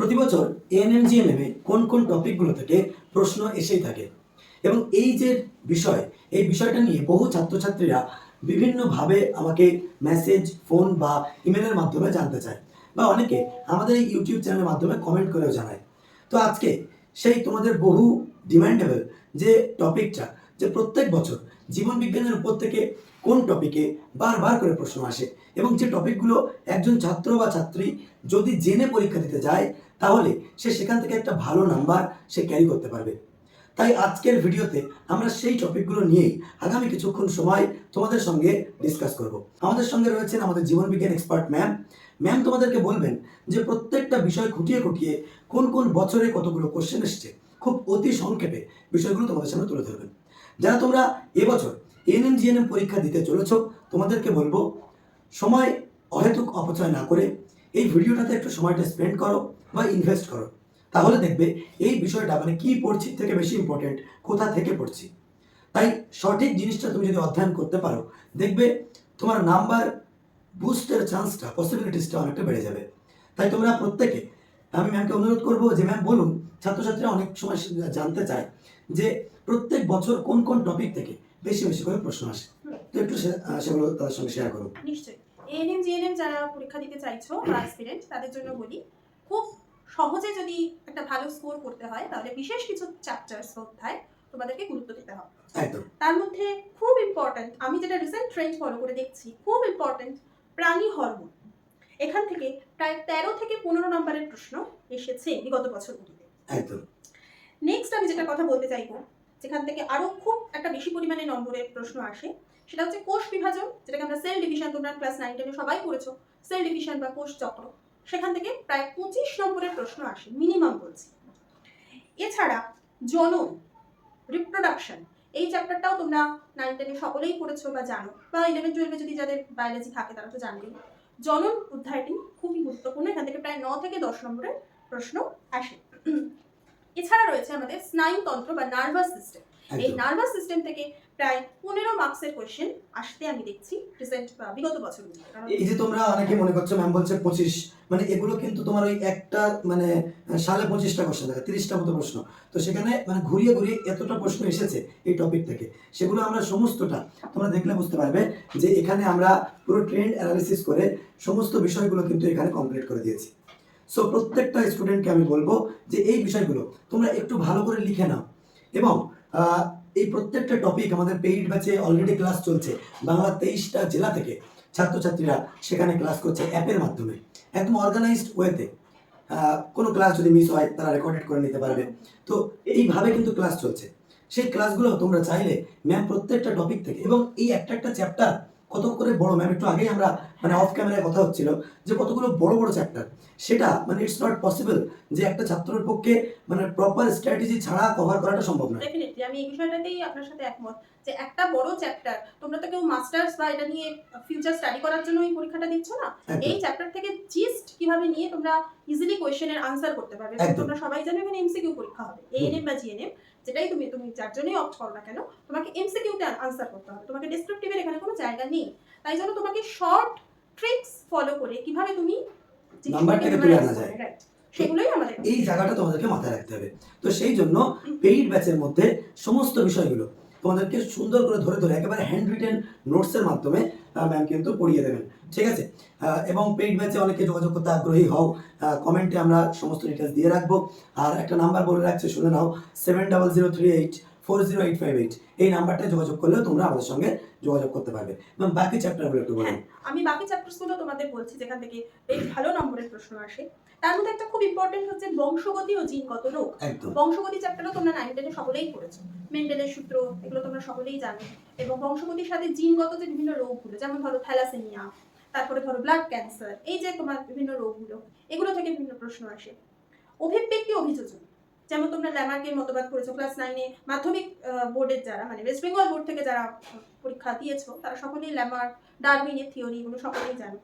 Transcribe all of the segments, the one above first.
প্রতি বছর এএনএমজিএনএমে কোন কোন টপিকগুলো থেকে প্রশ্ন এসেই থাকে। এবং এই যে বিষয়, এই বিষয়টা নিয়ে বহু ছাত্রছাত্রীরা বিভিন্নভাবে আমাকে মেসেজ, ফোন বা ইমেলের মাধ্যমে জানতে চায় বা অনেকে আমাদের এই ইউটিউব চ্যানেলের মাধ্যমে কমেন্ট করেও জানায়। তো আজকে সেই তোমাদের বহু ডিমান্ডেবল যে টপিকটা, যে প্রত্যেক বছর জীবন বিজ্ঞানের উপর থেকে কোন টপিকে বারবার করে প্রশ্ন আসে এবং যে টপিকগুলো একজন ছাত্র বা ছাত্রী যদি জেনে পরীক্ষা দিতে যায় তাহলে সে সেখান থেকে একটা ভালো নাম্বার সে ক্যারি করতে পারবে। তাই আজকের ভিডিওতে আমরা সেই টপিকগুলো নিয়েই আগামী কিছুক্ষণ সময় তোমাদের সঙ্গে ডিসকাস করব। আমাদের সঙ্গে রয়েছেন আমাদের জীবন বিজ্ঞান এক্সপার্ট ম্যাম ম্যাম তোমাদেরকে বলবেন যে প্রত্যেকটা বিষয় খুঁটিয়ে খুঁটিয়ে কোন কোন বছরে কতগুলো কোশ্চেন এসছে, খুব অতি সংক্ষেপে বিষয়গুলো তোমাদের সামনে তুলে ধরবেন। যারা তোমরা এবছর এএনএম জিএনএম পরীক্ষা দিতে চলেছ, তোমাদেরকে বলব, সময় অহেতুক অপচয় না করে এই ভিডিওটাতে একটু সময়টা স্পেন্ড করো বা ইনভেস্ট করো। তাহলে দেখবে এই বিষয়টা মানে কি পড়ছি থেকে বেশি ইম্পর্টেন্ট কোথা থেকে পড়ছি। তাই সঠিক জিনিসটা তুমি যদি অধ্যয়ন করতে পারো, দেখবে তোমার নাম্বার বুস্টের চান্সটা পসিবিলিটিসটা অনেকটা বেড়ে যাবে। তাই তোমরা প্রত্যেকে, আমি ম্যামকে অনুরোধ করব যে ম্যাম বলুন, ছাত্রছাত্রীরা অনেক সময় জানতে চায় যে প্রত্যেক বছর কোন কোন টপিক থেকে বেশি বেশি করে প্রশ্ন আসে। তো একটু সেগুলো তাদের সঙ্গে শেয়ার করুন নিশ্চয়ই। এএনএম জিএনএম যারা পরীক্ষা দিতে চাইছো বা অ্যাসপিরেন্ট তাদের জন্য বলি খুব সহজে যদি একটা ভালো স্কোর করতে হয় তাহলে বিশেষ কিছু চ্যাপ্টার্স অধ্যায় তোমাদেরকে গুরুত্ব দিতে হবে। তার মধ্যে খুব ইম্পর্ট্যান্ট আমি যেটা রিসেন্ট ট্রেন্ড ফলো করে দেখছি খুব ইম্পর্ট্যান্ট প্রাণী হরমোন। এখান থেকে প্রায় তেরো থেকে পনেরো নম্বরের প্রশ্ন এসেছে বিগত বছরগুলিতে। নেক্সট আমি যেটা কথা বলতে চাইব যেখান থেকে আরও খুব একটা বেশি পরিমাণে নম্বরের প্রশ্ন আসে সেটা হচ্ছে কোষ বিভাজন যেটাকে আমরা সেল ডিভিশন তোমরা ক্লাস নাইন টেনে সবাই পড়েছো। সেল ডিভিশন বা কোষ চক্র। সেখান থেকে প্রায় পঁচিশ নম্বরের প্রশ্ন আসে মিনিমাম বলছি। এছাড়া জনন রিপ্রোডাকশন এই চ্যাপ্টারটাও তোমরা নাইন টেনে সকলেই পড়েছো বা জানো বা ইলেভেন টুয়েলভে যদি যাদের বায়োলজি থাকে তারা তো জানবেই। জনন অধ্যায়টি খুবই গুরুত্বপূর্ণ এখান থেকে প্রায় ন থেকে দশ নম্বরের প্রশ্ন আসে। এছাড়া রয়েছে আমাদের স্নায়ুতন্ত্র বা নার্ভাস সিস্টেম এই নার্ভাস সিস্টেম থেকে প্রায় পনেরো মার্কসের কোয়েশ্চেন আসতে আমি দেখছি রিসেন্ট বিগত এই যে তোমরা অনেকে মনে করছ ম্যাম বলছে পঁচিশ। মানে এগুলো কিন্তু তোমার ওই একটা মানে পঁচিশটা কোশ্চেন থাকে, তিরিশটা মতো প্রশ্ন। তো সেখানে মানে ঘুরিয়ে ঘুরিয়ে এতটা প্রশ্ন এসেছে এই টপিক থেকে। সেগুলো আমরা সমস্তটা তোমরা দেখলে বুঝতে পারবে যে এখানে আমরা পুরো ট্রেন্ড অ্যানালিসিস করে সমস্ত বিষয়গুলো কিন্তু এখানে কমপ্লিট করে দিয়েছি। সো প্রত্যেকটা স্টুডেন্টকে আমি বলব যে এই বিষয়গুলো তোমরা একটু ভালো করে লিখে নাও। এবং এই প্রত্যেকটা টপিক আমাদের পেইড ব্যাচে অলরেডি ক্লাস চলছে। বাংলা তেইশটা জেলা থেকে ছাত্রছাত্রীরা সেখানে ক্লাস করছে অ্যাপের মাধ্যমে। একদম অর্গানাইজড ওয়েতে কোনো ক্লাস যদি মিস হয়, তারা রেকর্ডেড করে নিতে পারবে। তো এইভাবে কিন্তু ক্লাস চলছে। সেই ক্লাসগুলো তোমরা চাইলে ম্যাম প্রত্যেকটা টপিক থেকে এবং এই একটা একটা চ্যাপ্টার কত করে বড় ম্যাম একটু আগেই আমরা মানে অফ ক্যামেরায় কথা হচ্ছিল যে কতগুলো বড় বড় চ্যাপ্টার সেটা মানে ইটস নট পসিবল যে একটা ছাত্রের পক্ষে মানে প্রপার স্ট্র্যাটেজি ছাড়া কভার করাটা সম্ভব নয়। ডেফিনেটলি আমি এই বিষয়টাতেই আপনার সাথে একমত যে একটা বড় চ্যাপ্টার তোমরা তো কেউ মাস্টার্স বা এটা নিয়ে ফিউচার স্টাডি করার জন্য এই পরীক্ষাটা দিচ্ছ না। এই চ্যাপ্টার থেকে জিস্ট কীভাবে নিয়ে তোমরা ইজিলি কোয়েশ্চেনের আনসার করতে পারবে তোমরা সবাই জানো এখানে এমসিকিউ পরীক্ষা হবে। এএনএম বা জিএনএম যেটাই তুমি তুমি যার জন্যই অপ্ট করো না কেন তোমাকে এমসিকিউতে আনসার করতে হবে। তোমাকে ডেসক্রিপটিভের এখানে কোনো জায়গা নেই। তাই জন্য তোমাকে শর্ট ট্রিক্স ফলো করে কীভাবে তুমি নাম্বারটাকে তুলে আনা যায়। সেগুলোই আমাদের এই জায়গাটা তোমাদেরকে মাথায় রাখতে হবে। তো সেই জন্য পেইড ব্যাচের মধ্যে সমস্ত বিষয়গুলো তোমাদেরকে সুন্দর করে ধরে ধরে একেবারে হ্যান্ড রিটেন নোটসের মাধ্যমে ম্যাম কিন্তু পড়িয়ে দেবেন। ঠিক আছে? এবং পেইড ব্যাচে অনেকে যোগাযোগ করতে আগ্রহী হও। কমেন্টে আমরা সমস্ত ডিটেলস দিয়ে রাখব। আর একটা নাম্বার বলে রাখছি শুনে নাও seven double zero three eight four zero eight five eight এই নাম্বারটায় যোগাযোগ করলেও তোমরা আমাদের সঙ্গে যোগাযোগ করতে পারবে। এবং বাকি চ্যাপ্টারগুলো একটু বলুন। হ্যাঁ, আমি বাকি চ্যাপ্টারসগুলো তোমাদের বলছি যেখান থেকে বেশ ভালো নম্বরের প্রশ্ন আসে। তার মধ্যে একটা খুব ইম্পর্টেন্ট হচ্ছে বংশগতি ও জিনগত রোগ। বংশগতি চ্যাপ্টারও তোমরা নাইন টেনে সকলেই পড়েছো। মেন্ডেলের সূত্র এগুলো তোমরা সকলেই জানো। এবং বংশগতির সাথে জিনগত যে বিভিন্ন রোগগুলো যেমন ধরো থ্যালাসেমিয়া তারপরে ধরো ব্লাড ক্যান্সার এই যে তোমার বিভিন্ন রোগগুলো এগুলো থেকে বিভিন্ন প্রশ্ন আসে। অভিব্যক্তি অভিযোজন। যেমন তোমরা ল্যামার্কের মতবাদ করেছ ক্লাস নাইনে মাধ্যমিক বোর্ডের যারা মানে ওয়েস্ট বেঙ্গল বোর্ড থেকে যারা পরীক্ষা দিয়েছ, তারা সকলেই ল্যামার্ক, ডারউইনের থিওরি এগুলো সকলেই জানো।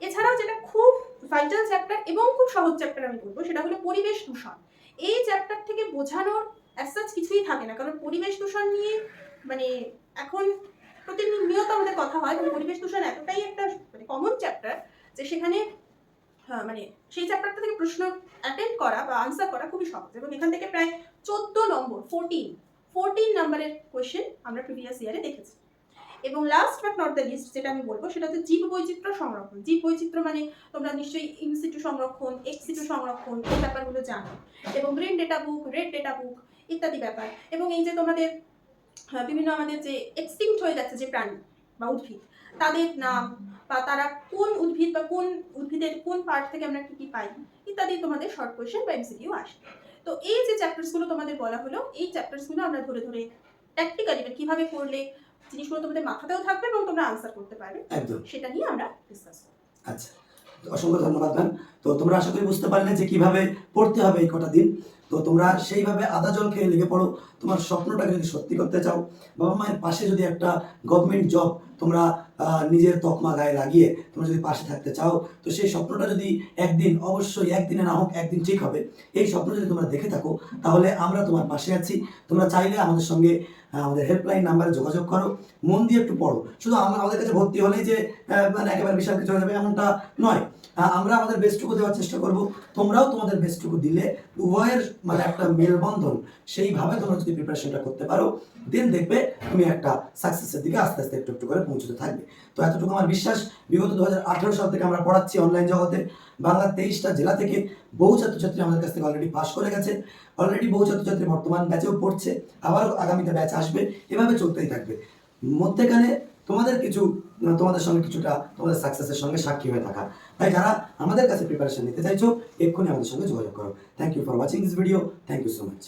এছাড়াও যেটা খুব ভাইটাল চ্যাপ্টার এবং খুব সহজ চ্যাপ্টার আমি বলব, সেটা হলো পরিবেশ দূষণ। এই চ্যাপ্টার থেকে বোঝানোর অ্যাসাচ কিছুই থাকে না, কারণ পরিবেশ দূষণ নিয়ে মানে এখন প্রতিনিয়ত আমাদের কথা হয় পরিবেশ দূষণ এতটাই একটা মানে কমন চ্যাপ্টার যে সেখানে মানে সেই চ্যাপ্টারটা থেকে প্রশ্ন অ্যাটেন্ড করা বা আনসার করা খুবই সহজ এবং এখান থেকে প্রায় চোদ্দ নম্বর ফোরটিন ফোরটিন নাম্বারের কোয়েশ্চেন আমরা প্রিভিয়াস ইয়ারে দেখেছি। এবং last but not the least যেটা আমি বলব সেটা হচ্ছে জীব বৈচিত্র্য সংরক্ষণ। জীব বৈচিত্র্য মানে তোমরা নিশ্চয়ই ইনসিটু সংরক্ষণ এক্সিটু সংরক্ষণ, এই ব্যাপারগুলো জানো। এবং green data book red data book ইত্যাদি ব্যাপার। এবং এই যে তোমাদের বিভিন্ন আমাদের যে এক্সটিংক্ট হয়ে যাচ্ছে যে প্রাণী বা উদ্ভিদ তাদের নাম বা তারা কোন উদ্ভিদ বা কোন উদ্ভিদের কোন পার্ট থেকে আমরা কি কি পাই ইত্যাদি তোমাদের শর্ট কোয়েশ্চেন বা এমসিকিউ আসে। তো এই যে চ্যাপ্টার্সগুলো তোমাদের বলা হলো এই চ্যাপ্টার্সগুলো আমরা ধরে ধরে প্র্যাকটিক্যালি কীভাবে করলে জিনিসগুলো তোমাদের মাথাতেও থাকবে এবং তোমরা আনসার করতে পারবে একদম। সেটা নিয়ে আমরা ডিসকাস করব। আচ্ছা অসংখ্য ধন্যবাদ ম্যাম তো তোমরা আশা করি বুঝতে পারলে যে কীভাবে পড়তে হবে এই কটা দিন। তো তোমরা সেইভাবে আদা জল খেয়ে লেগে পড়ো তোমার স্বপ্নটাকে যদি সত্যি করতে চাও বাবা মায়ের পাশে যদি একটা গভর্নমেন্ট জব তোমরা নিজের তকমা গায়ে লাগিয়ে তোমরা যদি পাশে থাকতে চাও, তো সেই স্বপ্নটা যদি একদিন, অবশ্যই একদিনে না হোক, একদিন ঠিক হবে। এই স্বপ্ন যদি তোমরা দেখে থাকো, তাহলে আমরা তোমার পাশে আছি। তোমরা চাইলে আমাদের সঙ্গে আমাদের হেল্পলাইন নাম্বারে যোগাযোগ করো। মন দিয়ে একটু পড়ো। শুধু আমরা, আমাদের কাছে ভর্তি হলেই যে মানে একেবারে বিশাল কিছু হয়ে যাবে এমনটা নয়। আমরা আমাদের বেস্টটুকু দেওয়ার চেষ্টা করব। তোমরাও তোমাদের বেস্টটুকু দিলে উভয়ের মানে একটা মেলবন্ধন, সেইভাবে তোমরা যদি প্রিপারেশনটা করতে পারো দেন দেখবে তুমি একটা সাকসেসের দিকে আস্তে আস্তে একটু একটু করে পৌঁছতে থাকবে। তো এতটুকু আমার বিশ্বাস, বিগত দু হাজার আঠারো সাল থেকে আমরা পড়াচ্ছি অনলাইন জগতে। বাংলার তেইশটা জেলা থেকে বহু ছাত্রছাত্রী আমাদের কাছ থেকে অলরেডি পাস করে গেছে। অলরেডি বহু ছাত্রছাত্রী বর্তমান ব্যাচেও পড়ছে। আবারও আগামীতে ব্যাচ আসবে। এভাবে চলতেই থাকবে। মধ্যেখানে তোমাদের কিছু, তোমাদের সঙ্গে কিছুটা তোমাদের সাকসেসের সঙ্গে সাক্ষী হয়ে থাকা। তাই যারা আমাদের কাছে প্রিপারেশন নিতে চাইছো, এক্ষুনি আমাদের সঙ্গে যোগাযোগ করো। Thank you for watching this video thank you so much